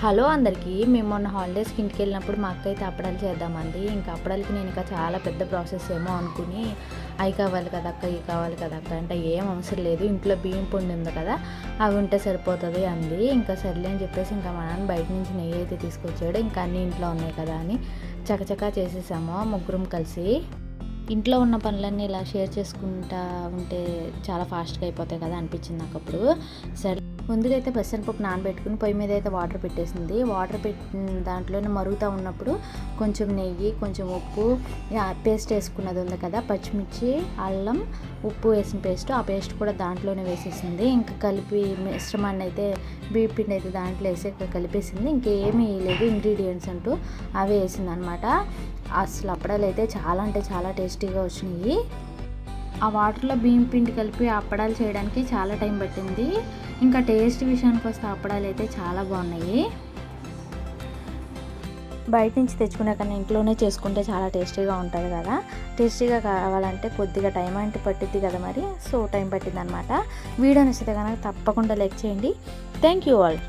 Hello అందరికీ మేము మొన్న హాలిడేస్కి ఇంటికి వెళ్ళినప్పుడు మా అక్క అయితే అప్పడాలు చేద్దామండి ఇంకా అప్పడాలకి నేను ఇంకా చాలా పెద్ద ప్రాసెస్ ఏమో అనుకుని అవి కావాలి కదా అక్క ఇవి కావాలి కదా అక్క అంటే ఏం అవసరం లేదు. ఇంట్లో బియ్యం పొండి ఉంది కదా అవి ఉంటే సరిపోతుంది అంది. ఇంకా సర్లే అని చెప్పేసి ఇంకా మా నాన్న బయట నుంచి నెయ్యి అయితే తీసుకొచ్చాడు. ఇంకా అన్నీ ఇంట్లో ఉన్నాయి కదా అని చకచకా చేసేసాము ముగ్గురం కలిసి. ఇంట్లో ఉన్న పనులన్నీ ఇలా షేర్ చేసుకుంటా ఉంటే చాలా ఫాస్ట్గా అయిపోతాయి కదా అనిపించింది నాకు అప్పుడు. సరే ముందుగా అయితే పెసరపప్పు నానబెట్టుకుని పొయ్యి మీద అయితే వాటర్ పెట్టేసింది. వాటర్ పెట్టిన దాంట్లోనే మరుగుతూ ఉన్నప్పుడు కొంచెం నెయ్యి కొంచెం ఉప్పు పేస్ట్ వేసుకున్నది ఉంది కదా పచ్చిమిర్చి అల్లం ఉప్పు వేసిన పేస్ట్ ఆ పేస్ట్ కూడా దాంట్లోనే వేసేసింది. ఇంకా కలిపి మిశ్రమాన్ని అయితే బియ్య పిండి అయితే దాంట్లో వేసి కలిపేసింది. ఇంకేమీ లేదు ఇంగ్రీడియంట్స్ అంటూ అవే వేసింది అనమాట అసలు అప్పడాలు అయితే చాలా అంటే చాలా టేస్టీగా వచ్చినాయి. ఆ వాటర్లో బియ్యం పిండి కలిపి అప్పడాలు చేయడానికి చాలా టైం పట్టింది. ఇంకా టేస్ట్ విషయానికి వస్తే అప్పడాలు అయితే చాలా బాగున్నాయి. బయట నుంచి తెచ్చుకునే కన్నా ఇంట్లోనే చేసుకుంటే చాలా టేస్టీగా ఉంటుంది కదా. టేస్టీగా కావాలంటే కొద్దిగా టైం అంటే పట్టిద్ది కదా మరి. సో టైం పట్టింది అనమాట వీడియో నచ్చితే కనుక తప్పకుండా లైక్ చేయండి. Thank you all.